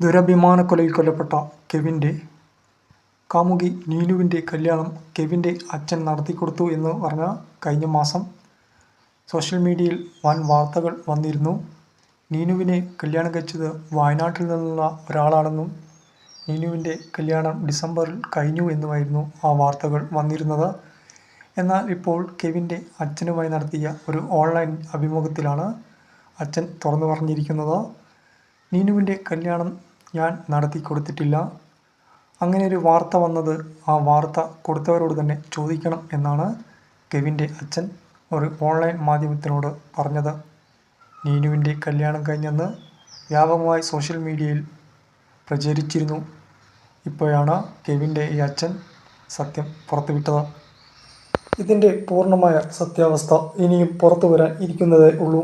ദുരഭിമാനക്കൊലയിൽ കൊല്ലപ്പെട്ട കെവിന്റെ കാമുകി നീനുവിന്റെ കല്യാണം കെവിന്റെ അച്ഛൻ നടത്തിക്കൊടുത്തു എന്ന് പറഞ്ഞ കഴിഞ്ഞ മാസം സോഷ്യൽ മീഡിയയിൽ വൻ വാർത്തകൾ വന്നിരുന്നു. നീനുവിനെ കല്യാണം കഴിച്ചത് വയനാട്ടിൽ നിന്നുള്ള ഒരാളാണെന്നും നീനുവിന്റെ കല്യാണം ഡിസംബറിൽ കഴിഞ്ഞു എന്നുമായിരുന്നു ആ വാർത്തകൾ വന്നിരുന്നത്. എന്നാൽ ഇപ്പോൾ കെവിന്റെ അച്ഛനുമായി നടത്തിയ ഒരു ഓൺലൈൻ അഭിമുഖത്തിലാണ് അച്ഛൻ തുറന്നു പറഞ്ഞിരിക്കുന്നത്. നീനുവിന്റെ കല്യാണം ഞാൻ നടത്തി കൊടുത്തിട്ടില്ല അങ്ങനെ ഒരു വാർത്ത വന്നത് ആ വാർത്ത കൊടുത്തവരോട് തന്നെ ചോദിക്കണം എന്നാണ് കെവിന്റെ അച്ഛൻ ഒരു ഓൺലൈൻ മാധ്യമത്തിനോട് പറഞ്ഞത്. നീനുവിന്റെ കല്യാണം കഴിഞ്ഞെന്ന് വ്യാപകമായി സോഷ്യൽ മീഡിയയിൽ പ്രചരിച്ചിരുന്നു. ഇപ്പോഴാണ് കെവിന്റെ ഈ അച്ഛൻ സത്യം പുറത്തുവിട്ടത്. ഇതിന്റെ പൂർണമായ സത്യാവസ്ഥ ഇനിയും പുറത്തു വരാൻ ഇരിക്കുന്നതേ ഉള്ളൂ.